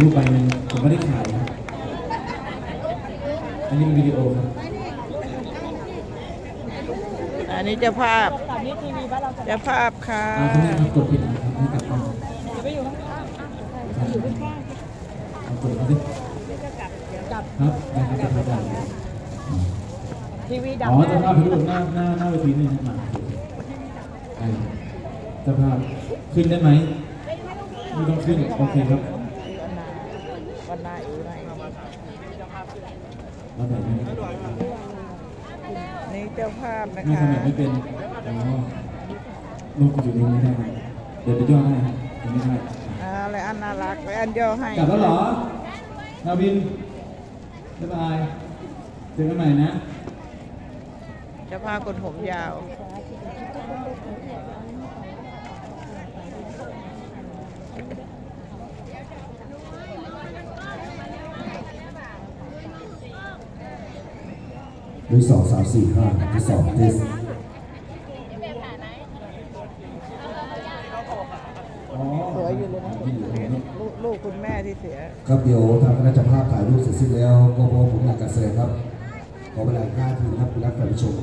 รูปใบหนึงผมไม่ได้ขายครับอันนี้เป็นวิดีโอครับอันนี้เจ้าภาพเจ้าภาพค่ะอ่าคุณแม่ครับกดผิดนะครับให้กลับต้องไปอยู่ข้างๆอยู่ข้างเอากดเขาสิๆจับครับนะครับจะพาไปทีวีดับอ๋อแน่เจะภาพไปดูหน้าหน้าหน้าเวทีนี่มาอ่าเจะภาพขึ้นได้ไหมไม่ต้องขึ้น โอเคครับ วันนาอีไรเราแบบนี้นี่เจ้าภาพนะไม่คะทำแบบไม่เป็นอ๋อลูกอยู่ตรงนี้ได้ไหมเดี๋ยวไปย่อให้ครับตรงนี้ได้ อะไรอันน่ารักไปอันย่อให้ กลับแล้วเหรอ นาวินบ๊ายบายเจอกันใหม่นะ เจ้าภาพคนผมยาว ด้วยสองสามสี่ห้าที่สองเทสอ๋อสวยอยู่เลยนะที่อยู่ตรงนี้ลูกลูกคุณแม่ที่เสีย ครับเดี๋ยวทางคณะเจ้าภาพถ่ายรูปเสร็จสิ้นแล้ว ก็พอผมอยากการแสดงครับ ขอเวลาอีกห้าทีครับคุณรับการผู้ชม